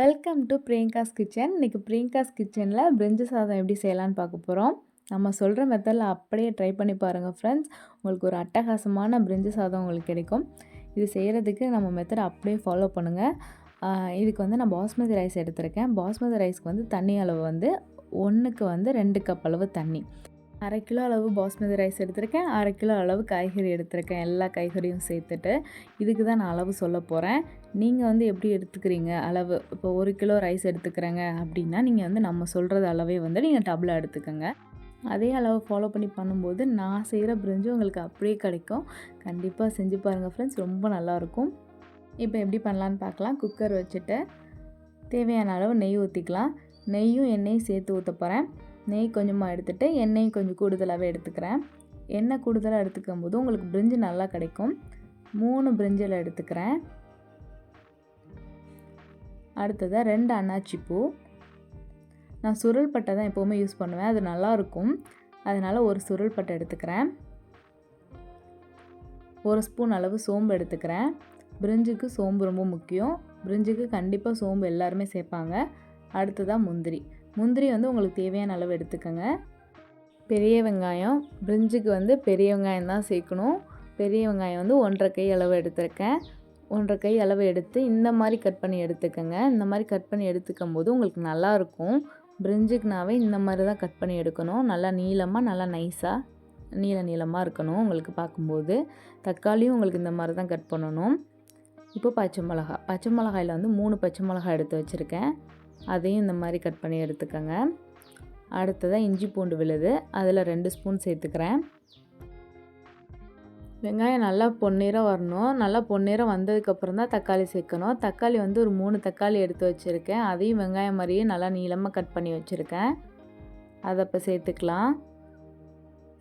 Welcome to Priyanka's kitchen இன்றைக்கி பிரியங்காஸ் கிச்சனில் பிரிஞ்சு சாதம் எப்படி செய்யலான்னு பார்க்க போகிறோம் நம்ம சொல்கிற மெத்தடில் அப்படியே ட்ரை பண்ணி பாருங்கள் ஃப்ரெண்ட்ஸ் உங்களுக்கு ஒரு அட்டகாசமான பிரிஞ்சு சாதம் உங்களுக்கு கிடைக்கும். இது செய்கிறதுக்கு நம்ம மெத்தடை அப்படியே ஃபாலோ பண்ணுங்கள் இதுக்கு வந்து நான் பாஸ்மதி ரைஸ் எடுத்திருக்கேன். பாஸ்மதி ரைஸ்க்கு வந்து தண்ணி அளவு வந்து ஒன்றுக்கு வந்து ரெண்டு கப் அளவு தண்ணி. அரை கிலோ அளவு பாஸ்மதி ரைஸ் எடுத்திருக்கேன் அரை கிலோ அளவு காய்கறி எடுத்திருக்கேன் எல்லா காய்கறியும் சேர்த்துட்டு. இதுக்கு தான் நான் அளவு சொல்ல போகிறேன் நீங்கள் வந்து எப்படி எடுத்துக்கிறீங்க? அளவு இப்போ ஒரு கிலோ ரைஸ் எடுத்துக்கிறேங்க அப்படின்னா நீங்கள் வந்து நம்ம சொல்கிறது அளவே வந்து நீங்கள் டபுளாக எடுத்துக்கோங்க. அதே அளவு ஃபாலோ பண்ணி பண்ணும்போது நான் செய்கிற பிரிஞ்சு உங்களுக்கு அப்படியே கிடைக்கும். கண்டிப்பாக செஞ்சு பாருங்கள் ஃப்ரெண்ட்ஸ் ரொம்ப நல்லாயிருக்கும் இப்போ எப்படி பண்ணலான்னு பார்க்கலாம். குக்கர் வச்சுட்டு தேவையான அளவு நெய் ஊற்றிக்கலாம் நெய்யும் எண்ணெயும் சேர்த்து ஊற்ற போகிறேன் நெய் கொஞ்சமாக எடுத்துகிட்டு எண்ணெயும் கொஞ்சம் கூடுதலாகவே எடுத்துக்கிறேன். எண்ணெய் கூடுதலாக எடுத்துக்கும் போது உங்களுக்கு பிரிஞ்சு நல்லா கிடைக்கும். மூணு பிரிஞ்சில் எடுத்துக்கிறேன். அடுத்ததாக ரெண்டு அன்னாச்சி பூ. நான் சுருள் பட்டை தான் எப்போவுமே யூஸ் பண்ணுவேன். அது நல்லாயிருக்கும் அதனால் ஒரு சுருள் பட்டை எடுத்துக்கிறேன். ஒரு ஸ்பூன் அளவு சோம்பு எடுத்துக்கிறேன். பிரிஞ்சுக்கு சோம்பு ரொம்ப முக்கியம். பிரிஞ்சுக்கு கண்டிப்பாக சோம்பு எல்லாருமே சேர்ப்பாங்க. அடுத்ததாக முந்திரி. முந்திரி வந்து உங்களுக்கு தேவையான அளவு எடுத்துக்கோங்க. பெரிய வெங்காயம் பிரிஞ்சுக்கு வந்து பெரிய வெங்காயம் தான் சேர்க்கணும். பெரிய வெங்காயம் வந்து ஒன்றரை கை அளவு எடுத்திருக்கேன். ஒன்றரை கை அளவு எடுத்து இந்த மாதிரி கட் பண்ணி எடுத்துக்கோங்க. இந்த மாதிரி கட் பண்ணி எடுத்துக்கும் போது உங்களுக்கு நல்லாயிருக்கும் பிரிஞ்சுக்குனாவே இந்த மாதிரி தான் கட் பண்ணி எடுக்கணும். நல்லா நீளமாக நல்லா நைஸாக நீள நீளமாக இருக்கணும் உங்களுக்கு பார்க்கும்போது. தக்காளியும் உங்களுக்கு இந்த மாதிரி தான் கட் பண்ணணும். இப்போ பச்சை மிளகா பச்சை மிளகாயில் வந்து மூணு பச்சை மிளகாய் எடுத்து வச்சுருக்கேன். அதையும் இந்த மாதிரி கட் பண்ணி எடுத்துக்கோங்க. அடுத்ததாக இஞ்சி பூண்டு விழுது அதில் ரெண்டு ஸ்பூன் சேர்த்துக்கிறேன். வெங்காயம் நல்லா பொன்னிறம் வரணும். நல்லா பொன்னிறம் வந்ததுக்கப்புறம் தான் தக்காளி சேர்க்கணும். தக்காளி வந்து ஒரு மூணு தக்காளி எடுத்து வச்சுருக்கேன். அதையும் வெங்காயம் மாதிரியே நல்லா நீளமாக கட் பண்ணி வச்சுருக்கேன். அதை இப்போ சேர்த்துக்கலாம்.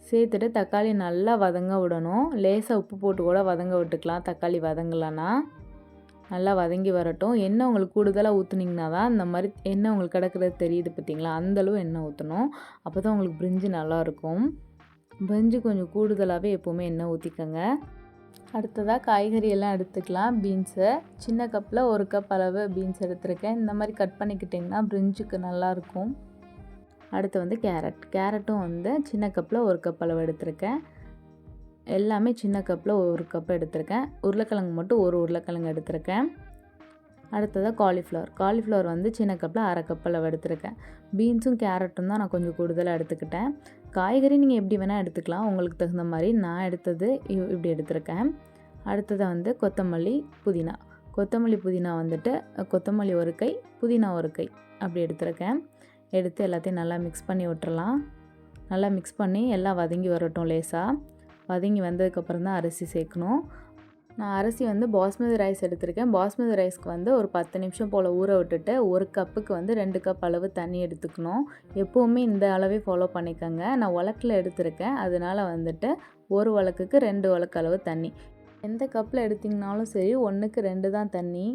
சேர்த்துட்டு தக்காளி நல்லா வதங்க விடணும். லேசாக உப்பு போட்டு கூட வதங்க விட்டுக்கலாம். தக்காளி வதங்கலைன்னா நல்லா வதங்கி வரட்டும். எண்ணெய் உங்களுக்கு கூடுதலாக ஊற்றுனீங்கன்னா தான் இந்த மாதிரி எண்ணெய் உங்களுக்கு கிடக்கிறது தெரியுது பார்த்தீங்களா அந்தளவு எண்ணெய் ஊற்றணும் அப்போ தான் உங்களுக்கு பிரிஞ்சு நல்லாயிருக்கும் பிரிஞ்சு கொஞ்சம் கூடுதலாகவே எப்போவுமே எண்ணெய் ஊற்றிக்கோங்க அடுத்ததாக காய்கறி எல்லாம் எடுத்துக்கலாம். பீன்ஸு சின்ன கப்பில் ஒரு கப் அளவு பீன்ஸ் எடுத்திருக்கேன். இந்த மாதிரி கட் பண்ணிக்கிட்டிங்கன்னா பிரிஞ்சுக்கு நல்லாயிருக்கும் அடுத்து வந்து கேரட் கேரட்டும் வந்து சின்ன கப்பில் ஒரு கப் அளவு எடுத்திருக்கேன். எல்லாமே சின்ன கப்பில் ஒரு கப் எடுத்திருக்கேன். உருளைக்கிழங்கு மட்டும் ஒரு உருளைக்கிழங்கு எடுத்திருக்கேன். அடுத்ததாக காலிஃப்ளவர் காலிஃப்ளவர் வந்து சின்ன கப்பில் அரை கப் அளவு எடுத்திருக்கேன். பீன்ஸும் கேரட்டும் தான் நான் கொஞ்சம் கூடுதலாக எடுத்துக்கிட்டேன். காய்கறி நீங்கள் எப்படி வேணால் எடுத்துக்கலாம். உங்களுக்கு தகுந்த மாதிரி நான் எடுத்தது இ- இப்படி எடுத்திருக்கேன். அடுத்ததாக வந்து கொத்தமல்லி புதினா. கொத்தமல்லி புதினா வந்துட்டு கொத்தமல்லி ஒரு கை புதினா ஒரு கை அப்படி எடுத்திருக்கேன். எடுத்து எல்லாத்தையும் நல்லா மிக்ஸ் பண்ணி விட்டுறலாம். நல்லா மிக்ஸ் பண்ணி எல்லாம் வதங்கி வரட்டும் லேசாக வதங்கி வந்ததுக்கப்புறம் தான் அரிசி சேர்க்கணும். நான் அரிசி வந்து பாஸ்மதி ரைஸ் எடுத்திருக்கேன். பாஸ்மதி ரைஸ்க்கு வந்து ஒரு பத்து நிமிஷம் போல் ஊற விட்டுட்டு ஒரு கப்புக்கு வந்து ரெண்டு கப் அளவு தண்ணி எடுத்துக்கணும். எப்போவுமே இந்த அளவே ஃபாலோ பண்ணிக்கோங்க. நான் உலக்கில் எடுத்திருக்கேன். அதனால வந்துட்டு ஒரு வழக்குக்கு ரெண்டு வழக்கு அளவு தண்ணி. எந்த கப்பில் எடுத்திங்கனாலும் சரி ஒன்றுக்கு ரெண்டு தான் தண்ணி.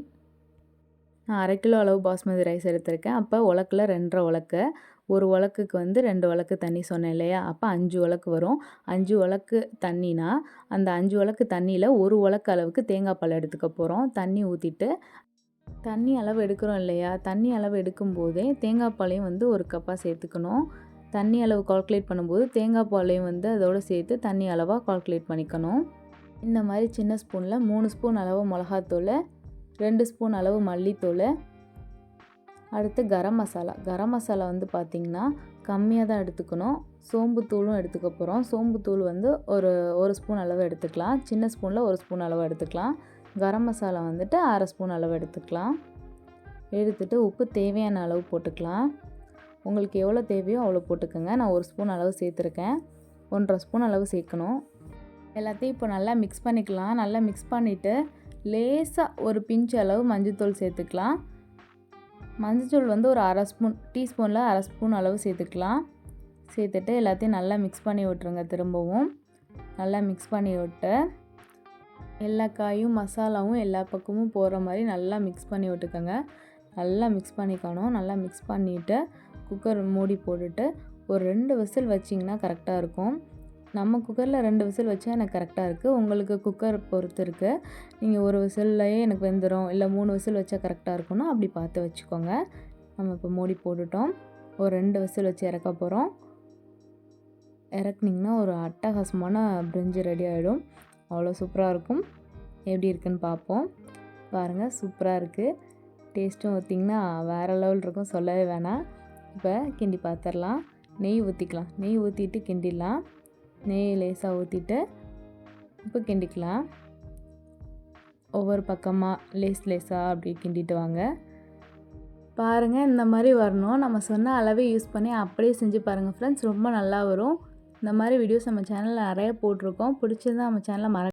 நான் அரை கிலோ அளவு பாஸ்மதி ரைஸ் எடுத்திருக்கேன். அப்போ உலக்கில் ரெண்டரை உலக்கு. ஒரு உலக்குக்கு வந்து ரெண்டு உலக்கு தண்ணி சொன்னேன் இல்லையா? அப்போ அஞ்சு உலக்கு வரும். அஞ்சு உலக்கு தண்ணினா அந்த அஞ்சு உலக்கு தண்ணியில் ஒரு உலக்கு அளவுக்கு தேங்காய் பால் எடுத்துக்க போகிறோம் தண்ணி ஊற்றிட்டு தண்ணி அளவு எடுக்கிறோம் இல்லையா? தண்ணி அளவு எடுக்கும்போதே தேங்காய் பாலையும் வந்து ஒரு கப்பாக சேர்த்துக்கணும். தண்ணி அளவு கால்குலேட் பண்ணும்போது தேங்காய் பாலையும் வந்து அதோடு சேர்த்து தண்ணி அளவாக கால்குலேட் பண்ணிக்கணும். இந்த மாதிரி சின்ன ஸ்பூனில் மூணு ஸ்பூன் அளவு மிளகாத்தூள் ரெண்டு ஸ்பூன் அளவு மல்லித்தூள். அடுத்து கரம் மசாலா. கரம் மசாலா வந்து பார்த்திங்கன்னா கம்மியாக தான் எடுத்துக்கணும். சோம்பு தூளும் எடுத்துக்க போகிறோம் சோம்பு தூள் வந்து ஒரு ஒரு ஸ்பூன் அளவு எடுத்துக்கலாம். சின்ன ஸ்பூனில் ஒரு ஸ்பூன் அளவு எடுத்துக்கலாம். கரம் மசாலா வந்துட்டு அரை ஸ்பூன் அளவு எடுத்துக்கலாம். எடுத்துட்டு உப்பு தேவையான அளவு போட்டுக்கலாம். உங்களுக்கு எவ்வளோ தேவையோ அவ்வளோ போட்டுக்கோங்க. நான் ஒரு ஸ்பூன் அளவு சேர்த்துருக்கேன். ஒன்றரை ஸ்பூன் அளவு சேர்க்கணும். எல்லாத்தையும் இப்போ நல்லா மிக்ஸ் பண்ணிக்கலாம். நல்லா மிக்ஸ் பண்ணிவிட்டு லேசாக ஒரு பிஞ்ச் அளவு மஞ்சள்தூள் சேர்த்துக்கலாம். மஞ்சள்தூள் வந்து ஒரு அரை ஸ்பூன் டீஸ்பூனில் அரை ஸ்பூன் அளவு சேர்த்துக்கலாம். சேர்த்துட்டு எல்லாத்தையும் நல்லா மிக்ஸ் பண்ணி விட்ருங்க திரும்பவும். நல்லா மிக்ஸ் பண்ணி விட்டு எல்லா காயும் மசாலாவும் எல்லா பக்கமும் போகிற மாதிரி நல்லா மிக்ஸ் பண்ணி விட்டுக்கோங்க. நல்லா மிக்ஸ் பண்ணிக்கணும். நல்லா மிக்ஸ் பண்ணிவிட்டு குக்கர் மூடி போட்டுட்டு ஒரு ரெண்டு விசில் வச்சிங்கன்னா கரெக்டாக இருக்கும். நம்ம குக்கரில் ரெண்டு விசில் வச்சா எனக்கு கரெக்டாக இருக்குது உங்களுக்கு குக்கர் பொறுத்து இருக்குது நீங்கள் ஒரு விசில்லையே எனக்கு வெந்துடும் இல்லை மூணு விசில் வச்சா கரெக்டாக இருக்கணும் அப்படி பார்த்து வச்சுக்கோங்க. நம்ம இப்போ மூடி போட்டுட்டோம். ஒரு ரெண்டு விசில் வச்சு இறக்க போகிறோம் இறக்குனிங்கன்னா ஒரு அட்டகாசமான பிரிஞ்சு ரெடி ஆகிடும் அவ்வளோ சூப்பராக இருக்கும். எப்படி இருக்குன்னு பார்ப்போம். பாருங்கள் சூப்பராக இருக்குது டேஸ்ட்டும் ஊற்றிங்கன்னா வேறு லெவல் இருக்கும். சொல்லவே வேணாம். இப்போ கிண்டி பார்த்துடலாம். நெய் ஊற்றிக்கலாம் நெய் ஊற்றிட்டு கிண்டிடலாம். நெய் லேசாக ஊற்றிட்டு இப்போ கிண்டிக்கலாம். ஒவ்வொரு பக்கமாக லேஸ் லேஸாக அப்படி கிண்டிட்டு வாங்க. பாருங்கள் இந்த மாதிரி வரணும். நம்ம சொன்ன அளவே யூஸ் பண்ணி அப்படியே செஞ்சு பாருங்கள் ஃப்ரெண்ட்ஸ் ரொம்ப நல்லா வரும். இந்த மாதிரி வீடியோஸ் நம்ம சேனலில் நிறைய போட்டிருக்கோம். பிடிச்சிருந்தா நம்ம சேனலை மற